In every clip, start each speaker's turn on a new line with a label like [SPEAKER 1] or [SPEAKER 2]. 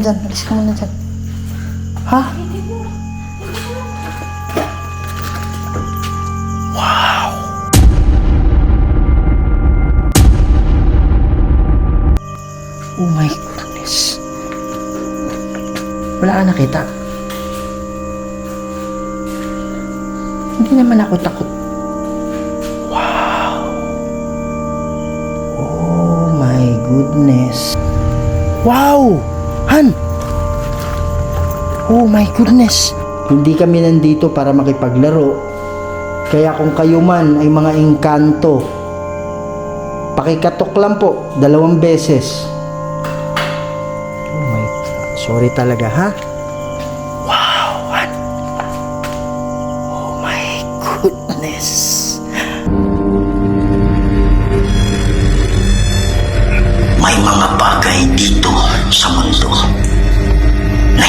[SPEAKER 1] Diyan, alis ka muna dyan. Ha? Wow! Oh my goodness. Wala ka nakita. Hindi naman ako takot. Wow! Oh my goodness. Wow! Oh my goodness! Hindi kami nandito para makipaglaro. Kaya kung kayo man ay mga engkanto, pakikatok lang po, dalawang beses. Oh my God. Sorry talaga, ha?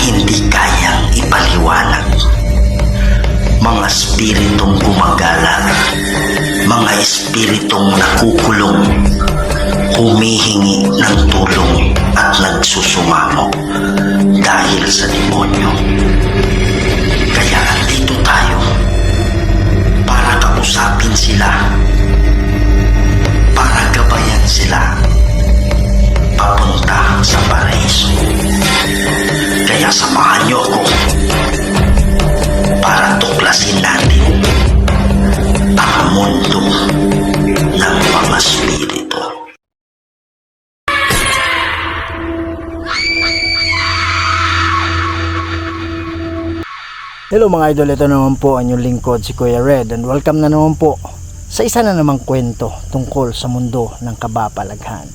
[SPEAKER 2] Hindi kayang ipaliwanag. Mga espiritong gumagala, mga espiritong nakukulong, humihingi ng tulong at nagsusumamo dahil sa demonyo. Kaya andito tayo para kausapin sila, para gabayan sila papunta sa paraiso. Kaya samahan niyo ako para tuklasin natin ang mundo ng mga spirito.
[SPEAKER 1] Hello mga idol, ito naman po ang inyong lingkod si Kuya Red and welcome na naman po sa isa na namang kwento tungkol sa mundo ng kabapalaghan.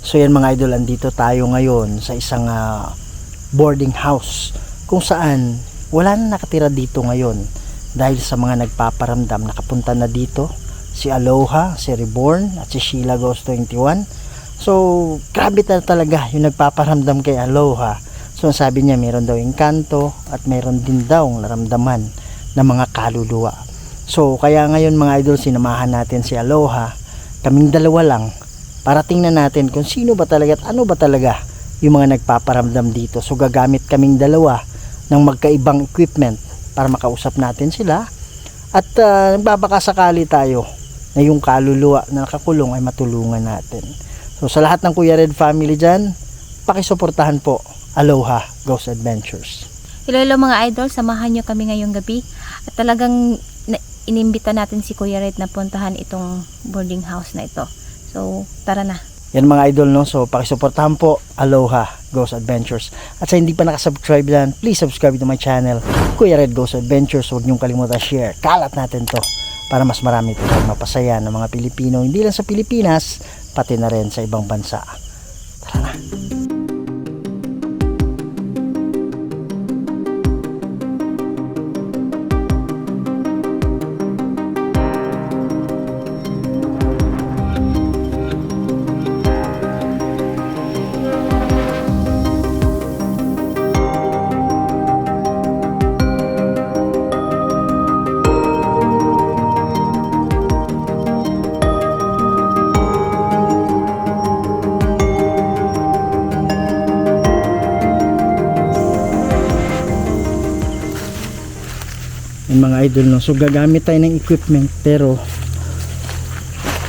[SPEAKER 1] So yan mga idol, andito tayo ngayon sa isang ah, boarding house kung saan wala na nakatira dito ngayon. Dahil sa mga nagpaparamdam nakapunta na dito si Aloha, si Reborn at si Sheila Ghost 21 so grabe na talaga yung nagpaparamdam kay Aloha. So sabi niya meron daw engkanto at meron din daw naramdaman ng mga kaluluwa. So kaya ngayon mga idol sinamahan natin si Aloha. Kaming dalawa lang. Para tingnan natin kung sino ba talaga at ano ba talaga yung mga nagpaparamdam dito. So gagamit kaming dalawa ng magkaibang equipment para makausap natin sila at uh, nagbabakasakali tayo na yung kaluluwa na nakakulong ay matulungan natin. So sa lahat ng Kuya Red family dyan, pakisuportahan po Aloha Ghost Adventures.
[SPEAKER 3] Hello, hello mga idol, samahan nyo kami ngayong gabi. At talagang inimbita natin si Kuya Red na puntahan itong boarding house na ito. So, tara na.
[SPEAKER 1] Yan mga idol no. So pakisuportahan po Aloha Ghost Adventures. At sa hindi pa nakasubscribe yan, please subscribe to my channel. Kuya Red Ghost Adventures. Huwag niyong kalimutan share. Kalat natin to para mas marami po tayong mapasaya ng mga Pilipino. Hindi lang sa Pilipinas, pati na rin sa ibang bansa. Tara na. Mga idol no. So gagamit tayo ng equipment pero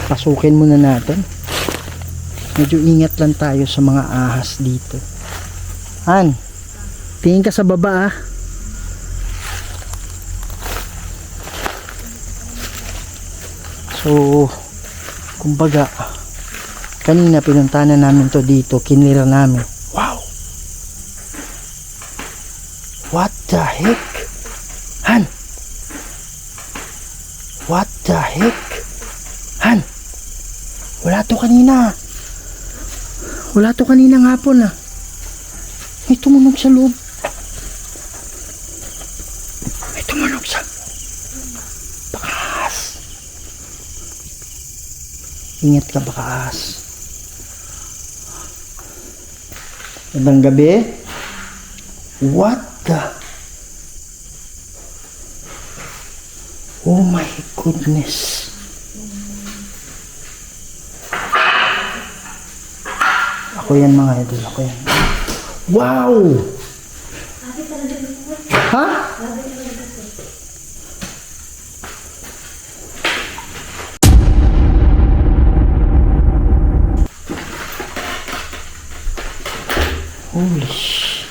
[SPEAKER 1] pasukin muna natin. Medyo ingat lang tayo sa mga ahas dito. Han, tingin ka sa baba ah. So, kumbaga, kanina pinuntahan na namin to dito, kinira namin. Wow! What the heck? Han! What the heck? Han! Wala to kanina. Wala to kanina ng hapon ah. May tumunog sa loob. May tumunog sa... Bakas. Ingat ka bakas. Magandang gabi. What the... Oh my goodness. Ako yan mga idol. Ako yan. Wow! Ha? Holy sh...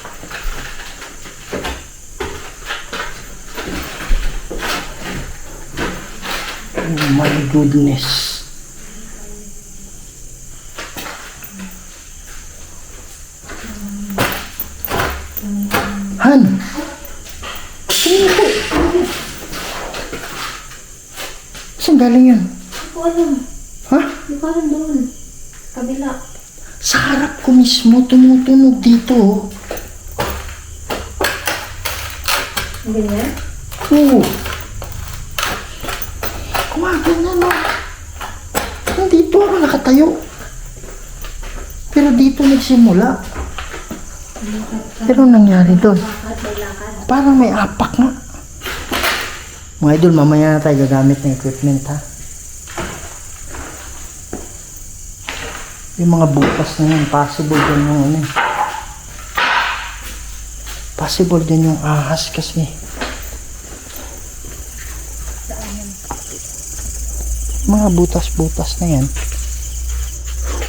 [SPEAKER 1] Oh my goodness. Han! Sino? Saan galing yan?
[SPEAKER 3] Hindi ko alam.
[SPEAKER 1] Ha?
[SPEAKER 3] Hindi ko alam doon. Kabila.
[SPEAKER 1] Sa harap ko mismo, tumutunog dito. oh.
[SPEAKER 3] Ganyan?
[SPEAKER 1] Oo. Kumagan na, no? Nandito ako nakatayo. Pero dito nagsimula. Pero nangyari doon? Parang may apak nga. Mga idol, mamaya na tayo gagamit ng equipment, ha? Yung mga bukas na yun, possible din yung ano eh. Possible din yung ahas kasi. Mga butas-butas na yan.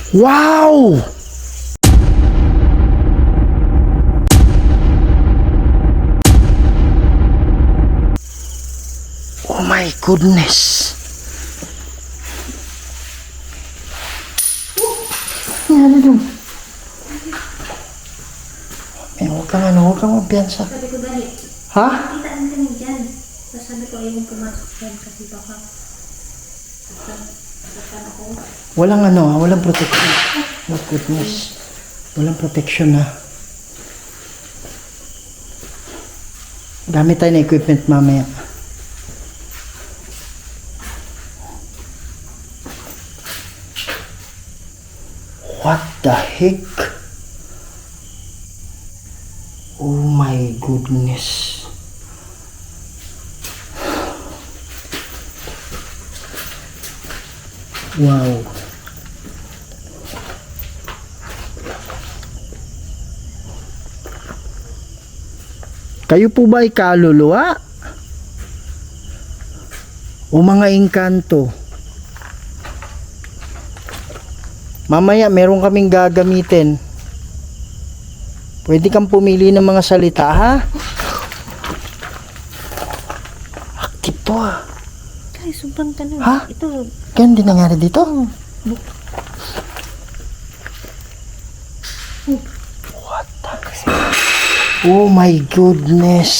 [SPEAKER 1] Wow! Oh my goodness! Ano doon? Eh, huwag kang ano, huwag kang magpiyansa.
[SPEAKER 3] Sabi ko dali.
[SPEAKER 1] Ha?
[SPEAKER 3] Kita ang kami dyan. Tapos sabi ko ayaw pumasok dyan kasi baka Sasaktan ako.
[SPEAKER 1] Walang ano, ah, walang protection. Oh goodness. Walang protection na. Gamit tayo ng equipment mamaya. What the heck? Oh my goodness. Wow. Kayo po ba ay kaluluwa? O mga engkanto? Mamaya meron kaming gagamitin. Pwede kang pumili ng mga salita ha? Active to ah.
[SPEAKER 3] Ay, sobrang tanong.
[SPEAKER 1] Ha?
[SPEAKER 3] Ito,
[SPEAKER 1] Kaya hindi nangyari dito? What the Oh my goodness.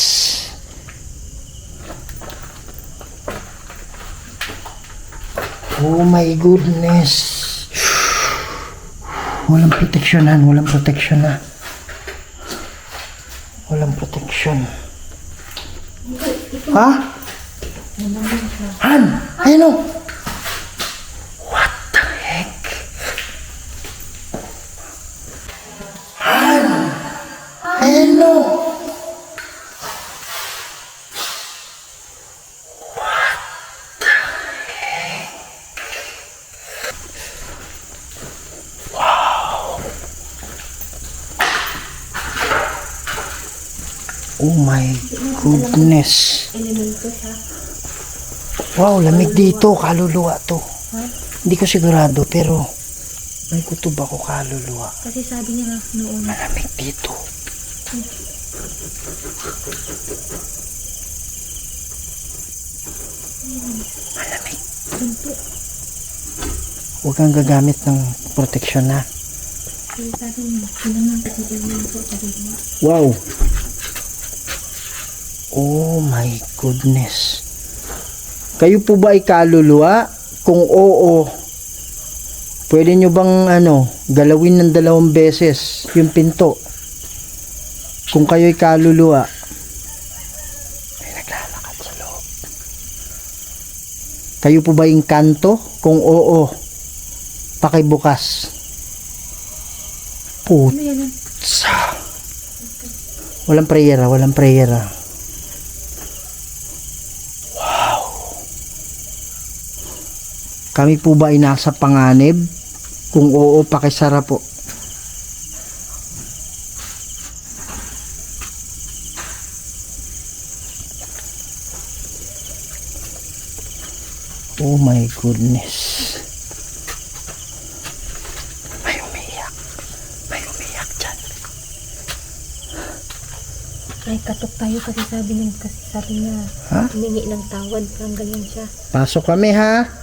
[SPEAKER 1] Oh my goodness. Walang proteksyonan, walang proteksyon na. Walang proteksyon. Ha? Han! Ayun o! What the heck? Han! Ayun o! Oh my goodness. Wow, lamig dito. Kaluluwa to. Hindi ko sigurado pero may kutob ako kaluluwa.
[SPEAKER 3] Kasi sabi niya noon,
[SPEAKER 1] Malamig dito. Malamig. Huwag kang gagamit ng proteksyon na.
[SPEAKER 3] kasi sabi niya, yun naman kasi elemento, sabi niya.
[SPEAKER 1] Wow. Oh my goodness. Kayo po ba ay kaluluwa? Kung oo, pwede nyo bang ano, galawin ng dalawang beses yung pinto? Kung kayo ay kaluluwa. May naglalakad sa loob. Kayo po ba yung kanto? Kung oo, pakibukas. Put
[SPEAKER 3] Ano yan?
[SPEAKER 1] sa walang prayer, walang prayer. Kami po ba ay nasa panganib? Kung oo, pakisara po. Oh my goodness. May umiyak. May umiyak dyan.
[SPEAKER 3] Ay, katok tayo kasi sabi niya, kasi sabi niya,
[SPEAKER 1] ha?
[SPEAKER 3] humingi ng tawad, parang ganyan siya.
[SPEAKER 1] Pasok kami ha.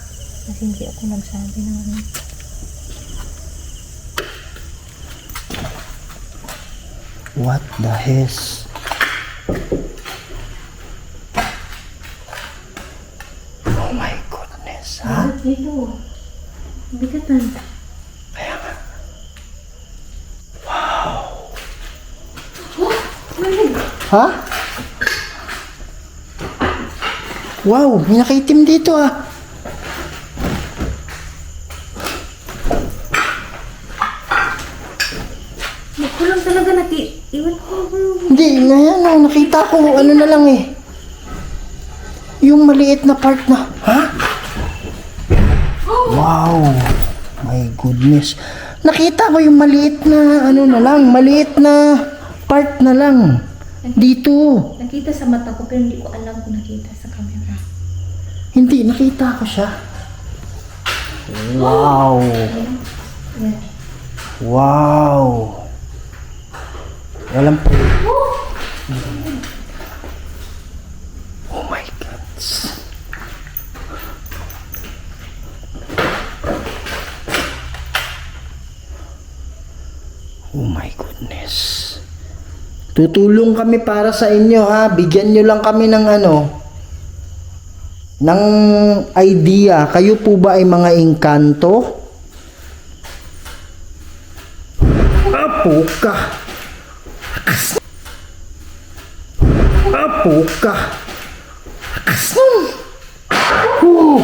[SPEAKER 3] Kasi hindi ako nagsabi ng ano.
[SPEAKER 1] What the hes? Oh my goodness, ha?
[SPEAKER 3] Dito. Bigatan.
[SPEAKER 1] Ha? Wow, may nakaitim dito ah.
[SPEAKER 3] Ako lang talaga naki... Iwan ko.
[SPEAKER 1] Hindi, na yan oh, nakita ko, ano na lang eh. Yung maliit na part na, ha? Wow, my goodness. Nakita ko yung maliit na, ano na lang, maliit na part na lang. Dito.
[SPEAKER 3] Nakita sa mata ko pero hindi ko alam kung nakita sa camera.
[SPEAKER 1] Hindi, nakita ko siya. Wow. Wow. Walang pa. Oh my God. Oh my goodness. Tutulong kami para sa inyo ha. Bigyan nyo lang kami ng ano, ng idea. Kayo po ba ay mga engkanto? Apo ka. Apo ka. Whew.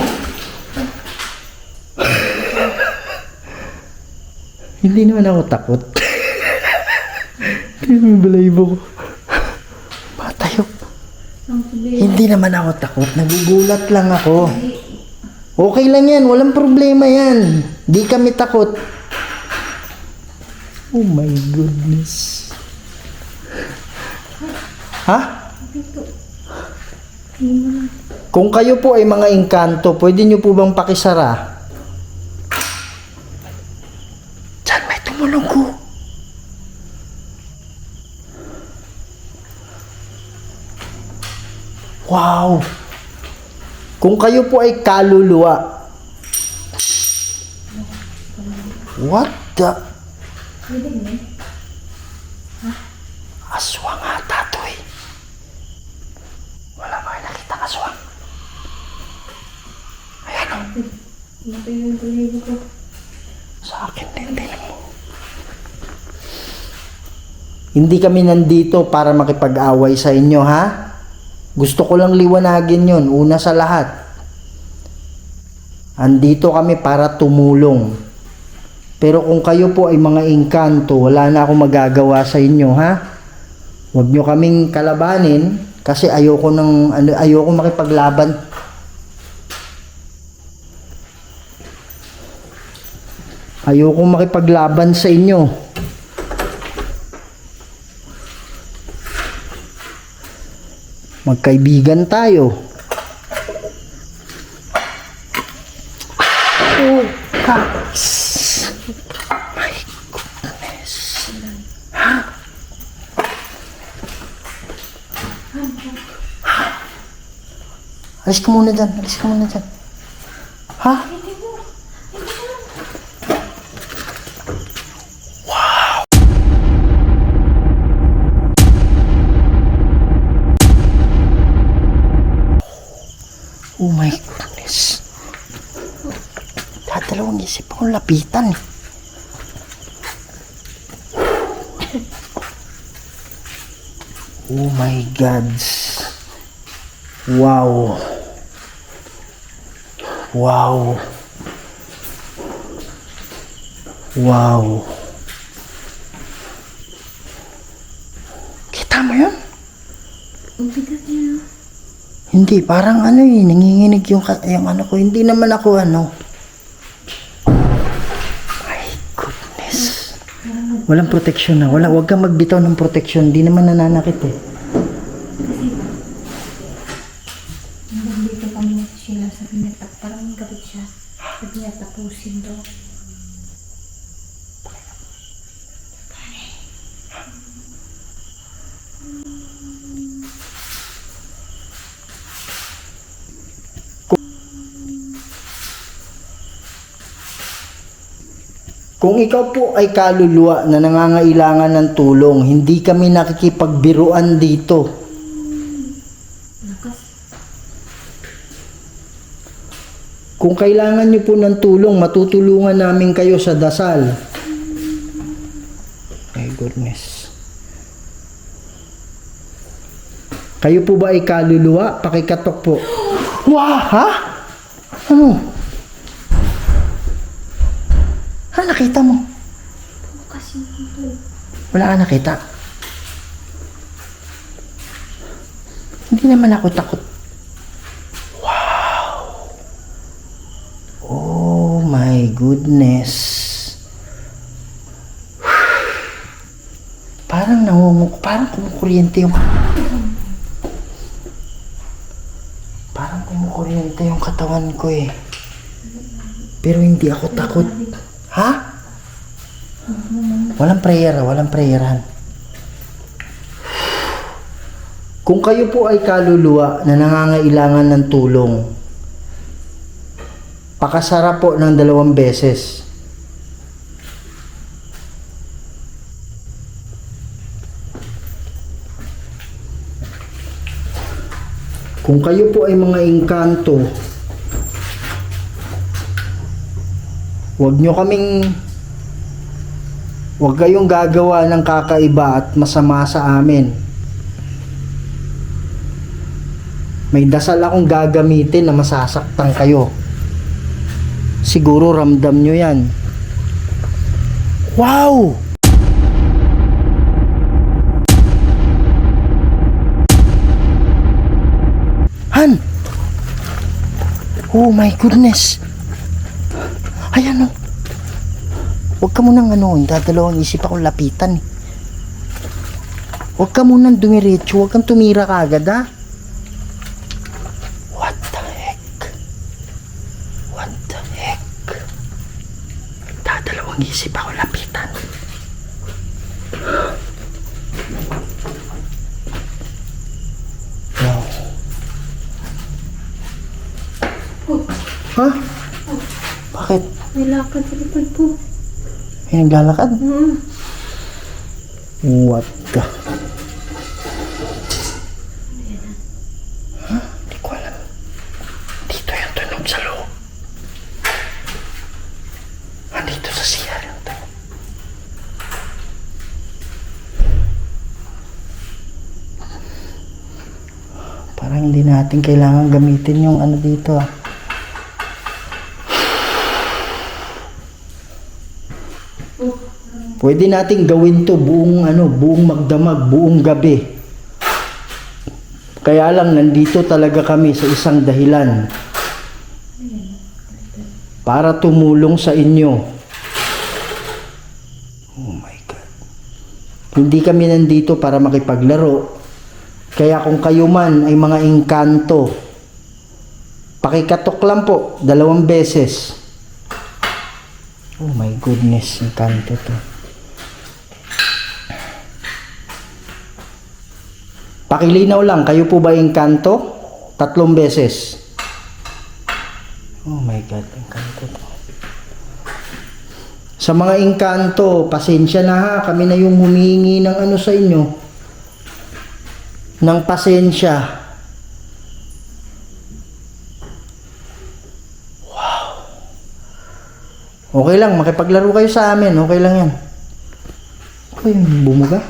[SPEAKER 1] Hindi naman ako takot. Hindi naman balayibo ko. Matayo.
[SPEAKER 3] Ang sabi,
[SPEAKER 1] Hindi naman ako takot. Nagugulat lang ako. Okay lang yan. Walang problema yan. Di kami takot. Oh my goodness. Ha?
[SPEAKER 3] dito.
[SPEAKER 1] Kung kayo po ay mga engkanto, pwede nyo po bang pakisara? Diyan, may tumulong ko. Wow! Kung kayo po ay kaluluwa. What the? Aswang ata to eh. Wala ba kayo nakita aswang? Ayan o.
[SPEAKER 3] Ito yung balayibo ko.
[SPEAKER 1] Sa akin din, tingnan mo. Hindi kami nandito para makipag-away sa inyo, ha? Gusto ko lang liwanagin yon una sa lahat. Andito kami para tumulong. Pero kung kayo po ay mga engkanto, wala na akong magagawa sa inyo, ha? Huwag nyo kaming kalabanin kasi ayoko ng ano, ayoko makipaglaban. Ayoko makipaglaban sa inyo. Magkaibigan tayo. Oh. My goodness. Ha? Ha? Alis ka muna dyan. Alis ka muna dyan. Ha my goodness. Dadalawang isip lapitan. Oh my gods. Wow. Wow. Wow. Kita mo yun?
[SPEAKER 3] Ang bigat.
[SPEAKER 1] Hindi, parang ano eh, nanginginig yung, yung ano ko. Hindi naman ako ano. My goodness. Walang protection na. Wala, wag kang magbitaw ng protection. Hindi naman nananakit eh.
[SPEAKER 3] Nandito kami na sila sa pinatak. Parang Nagkabit siya. Sabi niya tapusin daw.
[SPEAKER 1] Kung ikaw po ay kaluluwa na nangangailangan ng tulong, hindi kami nakikipagbiruan dito. Kung kailangan niyo po ng tulong, matutulungan namin kayo sa dasal. My goodness. Kayo po ba ay kaluluwa? Pakikatok po. Wah, ha? Ano? Ha, nakita mo?
[SPEAKER 3] Kasi ito.
[SPEAKER 1] Wala ka nakita. Hindi naman ako takot. Wow! Oh my goodness. Parang namumuk, parang kumukuryente yung Parang kumukuryente yung katawan ko eh. Pero hindi ako takot. Ha? Walang prayer, walang prayeran. Kung kayo po ay kaluluwa na nangangailangan ng tulong, pakasara po ng dalawang beses. Kung kayo po ay mga engkanto, huwag nyo kaming Huwag kayong gagawa ng kakaiba at masama sa amin. May dasal akong gagamitin na masasaktan kayo. Siguro ramdam nyo yan. Wow! Han! Oh my goodness! Ayan oh. Huwag ka munang ano, dadalawang isip akong lapitan eh. Huwag ka munang dumiretso, huwag kang tumira kagad ha. What the heck? What the heck? Dadalawang isip ako lapitan. Wow. Ha? Bakit?
[SPEAKER 3] May lakad sa likod po.
[SPEAKER 1] May naglalakad?
[SPEAKER 3] Hmm.
[SPEAKER 1] What the? Huh? Hindi ko alam. Dito yung tunog sa loob. Andito sa CR yung tunog. Parang hindi natin kailangan gamitin yung ano dito ah. Pwede nating gawin to buong ano, buong magdamag, buong gabi. Kaya lang nandito talaga kami sa isang dahilan. Para tumulong sa inyo. Oh my God. Hindi kami nandito para makipaglaro. Kaya kung kayo man ay mga engkanto, pakikatok lang po, dalawang beses. Oh my goodness, engkanto to. Pakilinaw lang, kayo po ba yung kanto? Tatlong beses. Oh my God, ang kanto to. Sa mga engkanto, pasensya na ha, kami na yung humingi ng ano sa inyo. Ng pasensya. Wow. Okay lang, makipaglaro kayo sa amin, okay lang yan. Yung bumuga?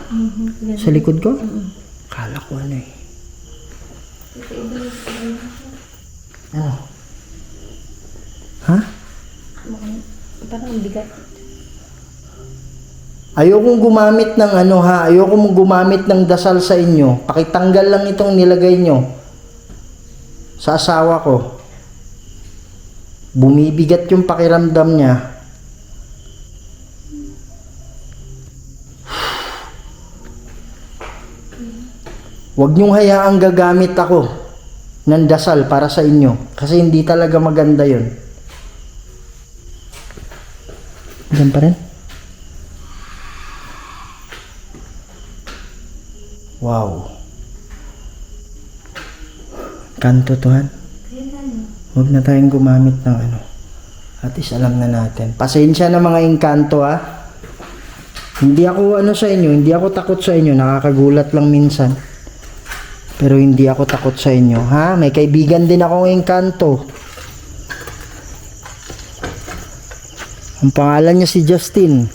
[SPEAKER 1] Sa likod ko? Kala ko ano eh. Ano? Ha?
[SPEAKER 3] Parang bigat.
[SPEAKER 1] Ayokong gumamit ng ano ha, ayokong gumamit ng dasal sa inyo. Pakitanggal lang itong nilagay nyo sa asawa ko. Bumibigat yung pakiramdam niya. Huwag niyong hayaang gagamit ako. ng dasal para sa inyo. Kasi hindi talaga maganda yun. Diyan pa rin? Wow. Kanto to, han? Huwag na tayong gumamit ng ano. At least alam na natin. Pasensya na mga engkanto ha. Hindi ako ano sa inyo, hindi ako takot sa inyo. Nakakagulat lang minsan. Pero hindi ako takot sa inyo, ha? May kaibigan din akong engkanto. Ang pangalan niya si Justin.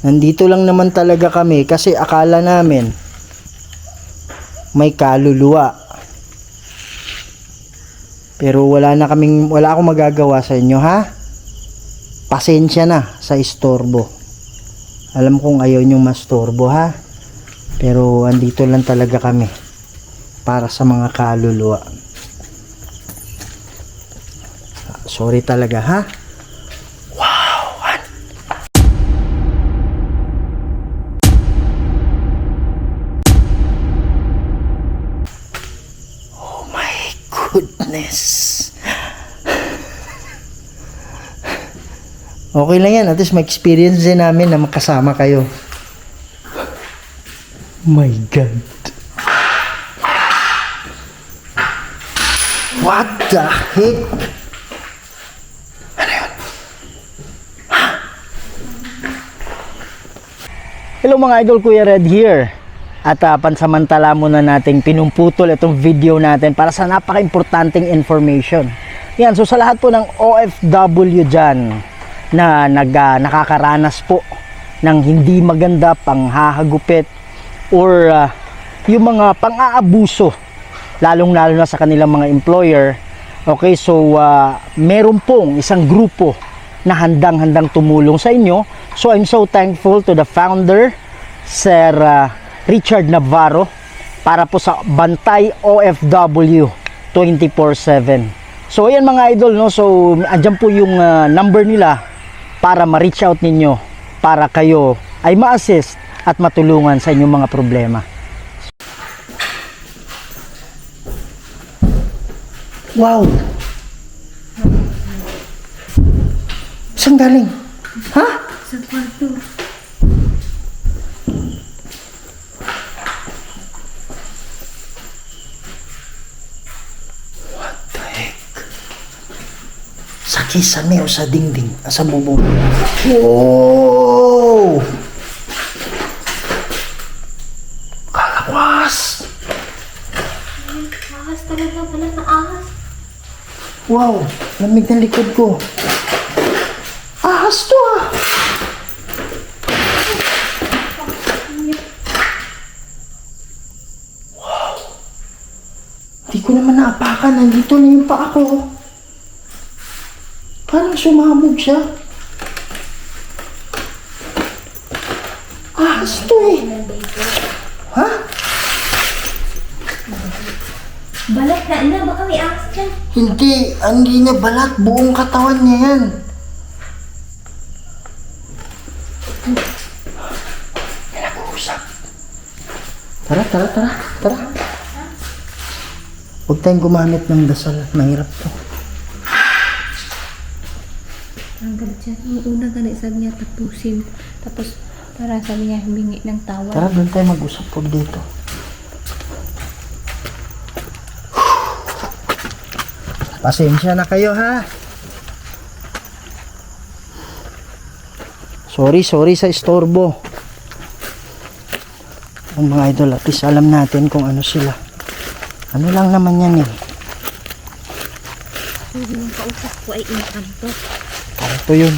[SPEAKER 1] Nandito lang naman talaga kami kasi akala namin may kaluluwa. Pero wala na kaming wala akong magagawa sa inyo, ha? Pasensya na sa istorbo. Alam kong ayaw niyong mastorbo, ha? Pero andito lang talaga kami para sa mga kaluluwa. Sorry talaga, ha? Oh goodness. Okay lang yan. At least ma-experience din namin na makasama kayo. My God. What the heck? Ano yun? Hello mga idol, Kuya Red here. At ah, pansamantala muna nating pinumputol itong video natin para sa napaka-importanting information. Yan, so sa lahat po ng OFW dyan na nag, ah, nakakaranas po ng hindi maganda panghahagupit or ah, yung mga pang-aabuso lalong lalo na sa kanilang mga employer. Okay so ah, meron pong isang grupo na handang-handang tumulong sa inyo. So I'm so thankful to the founder Sir ah, Richard Navarro para po sa Bantay OFW 24/7 so ayan mga idol no? So andyan po yung ah, number nila para ma-reach out ninyo para kayo ay ma-assist at matulungan sa inyong mga problema. Wow! Saan galing? Ha?
[SPEAKER 3] Sa kwarto.
[SPEAKER 1] Sa kisame o sa dingding? Sa bubong? Wow! Kalawas!
[SPEAKER 3] Ahas talaga pala na ahas.
[SPEAKER 1] Wow! Lamig ng likod ko. Ahas to ah! Wow! Hindi ko naman naapakan. Nandito na yung paa ko. Parang sumabog siya. Ahas to eh.
[SPEAKER 3] Balat na ina, baka may ahas dyan.
[SPEAKER 1] Hindi, hindi niya balat. Buong katawan niya yan. May nag-uusap. Tara, tara, tara, tara. Huwag tayong gumamit ng dasal. Mahirap to.
[SPEAKER 3] Ang galit siya. Yung una ganit sabi niya tapusin. Tapos para sabi niya humingi ng tawa.
[SPEAKER 1] Tara, doon tayo mag-usap. Huwag dito. Pasensya na kayo ha. Sorry, sorry sa istorbo. Ang mga idol, at least alam natin kung ano sila. Ano lang naman yan eh.
[SPEAKER 3] Yung kausap ko ay inkanto.
[SPEAKER 1] Ito yun.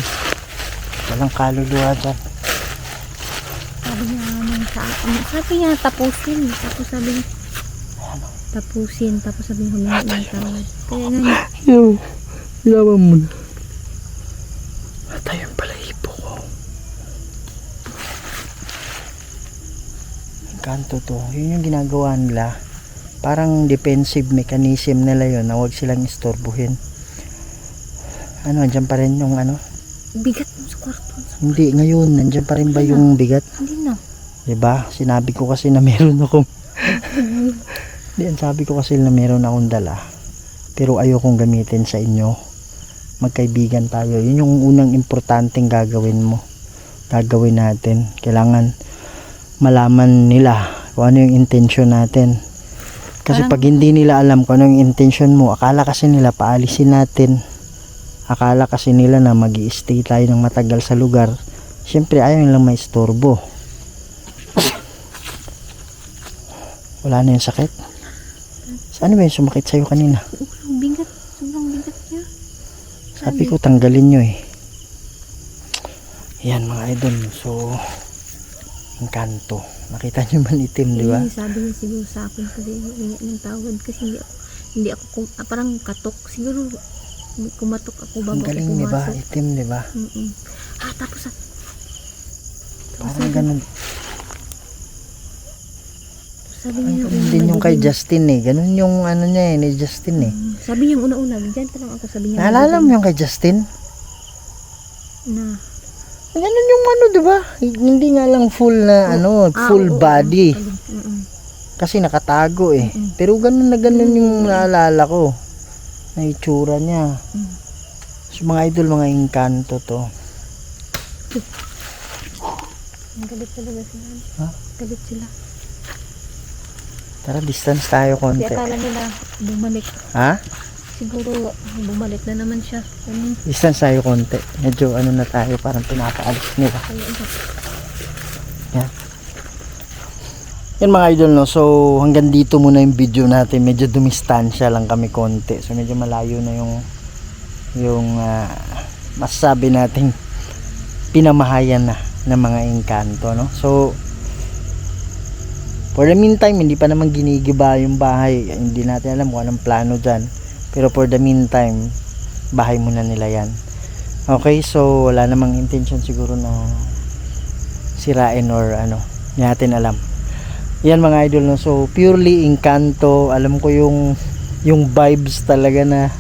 [SPEAKER 1] Walang kaluluwa dyan.
[SPEAKER 3] Sabi niya naman sa akin. Sabi niya tapusin. Tapos sabi niya tapusin. Tapos sabi niya humingi ng tawa.
[SPEAKER 1] Yo, ilawan mo na. Ata yung palahipo ko. Ang kanto to. Yun yung ginagawa nila. Parang defensive mechanism nila yun na huwag silang istorbuhin. Ano, andyan pa rin yung ano?
[SPEAKER 3] bigat mo sa kwarto.
[SPEAKER 1] Hindi, ngayon, andyan pa rin ba yung bigat?
[SPEAKER 3] Hindi na.
[SPEAKER 1] 'Di ba? Sinabi ko kasi na meron akong Di, ang sabi ko kasi na meron akong dala. Pero ayokong gamitin sa inyo. Magkaibigan tayo. Yun yung unang importanteng gagawin mo. Gagawin natin. Kailangan malaman nila kung ano yung intention natin. Kasi
[SPEAKER 3] Parang-
[SPEAKER 1] pag hindi nila alam kung ano yung intention mo, akala kasi nila paalisin natin. Akala kasi nila na mag stay tayo ng matagal sa lugar. Siyempre ayaw nilang may istorbo. Wala na yung sakit. Saan ba yung sumakit sa'yo kanina?
[SPEAKER 3] Ulo, bigat. Sobrang bigat niya.
[SPEAKER 1] Sabi ko tanggalin nyo eh. Yan mga idol. So, engkanto. Nakita nyo man itim, di ba?
[SPEAKER 3] Sabi niya siguro sa akin kasi hingi ng tawad kasi hindi ako, hindi ako kum, ah, parang katok. Siguro kumatok ako bago
[SPEAKER 1] Ang galing, di ba? Itim, di ba?
[SPEAKER 3] Mm-mm. Ah, tapos ah,
[SPEAKER 1] Parang ganun.
[SPEAKER 3] Sabi niya
[SPEAKER 1] yung kay Justin eh. Ganun yung ano niya eh, ni Justin eh.
[SPEAKER 3] Mm, Sabi niya una-una, dyan pa lang ako sabi niya.
[SPEAKER 1] Naalala mo yung kay Justin?
[SPEAKER 3] Na,
[SPEAKER 1] Ganun yung ano, di ba? Hindi nga lang full na ano,
[SPEAKER 3] Ah,
[SPEAKER 1] full
[SPEAKER 3] oo, oo,
[SPEAKER 1] body.
[SPEAKER 3] oo. Mm-mm.
[SPEAKER 1] Kasi nakatago eh.
[SPEAKER 3] Mm-mm.
[SPEAKER 1] Pero ganun na ganun yung naalala ko. Na itsura niya.
[SPEAKER 3] Mm.
[SPEAKER 1] So mga idol, mga engkanto to.
[SPEAKER 3] Ang galit talaga sila.
[SPEAKER 1] Ha?
[SPEAKER 3] Galit sila.
[SPEAKER 1] Tara, distance tayo
[SPEAKER 3] Di
[SPEAKER 1] konti.
[SPEAKER 3] akala nila bumalik.
[SPEAKER 1] Ha?
[SPEAKER 3] Siguro bumalik na naman siya. Ano,
[SPEAKER 1] Distance tayo konti. Medyo ano na tayo, parang pinapaalis nila.
[SPEAKER 3] kaya ano.
[SPEAKER 1] Yan mga idol no. So hanggang dito muna yung video natin. Medyo dumistansya lang kami konti. So medyo malayo na yung yung ah, masasabi nating pinamahayan na ng mga engkanto no. So for the meantime hindi pa naman ginigiba yung bahay. Hindi natin alam kung anong plano diyan. Pero for the meantime bahay muna nila yan. Okay, so wala namang intention siguro na sirain or ano, hindi natin alam. Yan mga idol no. So purely Encanto, alam ko yung yung vibes talaga na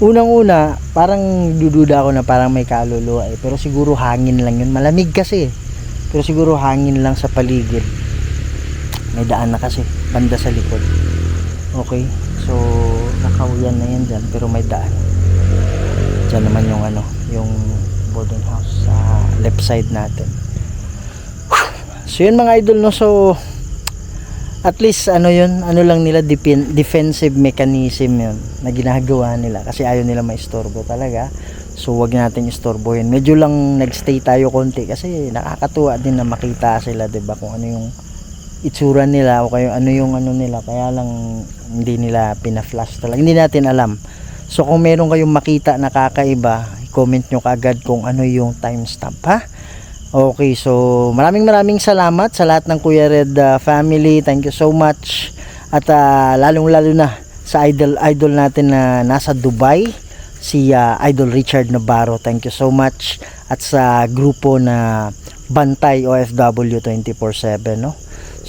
[SPEAKER 1] unang-una parang dududa ako na parang may kaluluwa eh. Pero siguro hangin lang yun. Malamig kasi. eh. Pero siguro hangin lang sa paligid. May daan na kasi banda sa likod. Okay. So nakawian na yan dyan pero may daan. Diyan naman yung ano, yung boarding house sa left side natin. So yun mga idol no so at least ano yun ano lang nila depen- defensive mechanism yun na ginagawa nila kasi ayaw nila maistorbo talaga so wag natin istorbohin medyo lang nagstay tayo konti kasi nakakatuwa din na makita sila 'di ba kung ano yung itsura nila o kayo ano yung ano nila kaya lang hindi nila pina-flash talaga hindi natin alam so kung meron kayong makita na kakaiba comment nyo kaagad kung ano yung timestamp ha Okay, so maraming maraming salamat sa lahat ng Kuya Red uh, family. Thank you so much. At uh, lalong-lalo na sa idol idol natin na nasa Dubai, si uh, Idol Richard Navarro. Thank you so much. At sa grupo na Bantay OFW 24/7, no?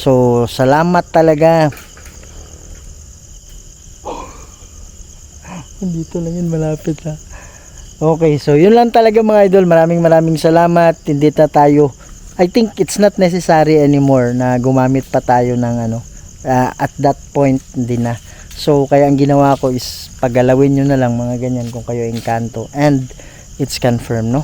[SPEAKER 1] So, salamat talaga. Dito lang yun malapit ha. Okay, so yun lang talaga mga idol. Maraming maraming salamat. Hindi na tayo I think it's not necessary anymore na gumamit pa tayo ng ano ah, at that point hindi na. So kaya ang ginawa ko is paggalawin nyo na lang mga ganyan kung kayo engkanto and it's confirmed no.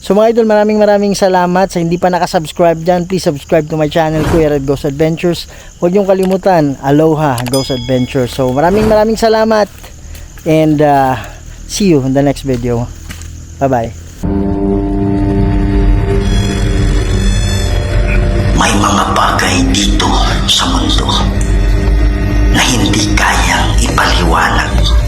[SPEAKER 1] So mga idol, maraming maraming salamat sa hindi pa nakasubscribe dyan. Please subscribe to my channel, Kuya Red Ghost Adventures. Huwag niyong kalimutan, Aloha Ghost Adventures. So maraming maraming salamat and uh, see you in the next video. Bye-bye.
[SPEAKER 2] May mga bagay dito sa mundo na hindi kayang ipaliwanag.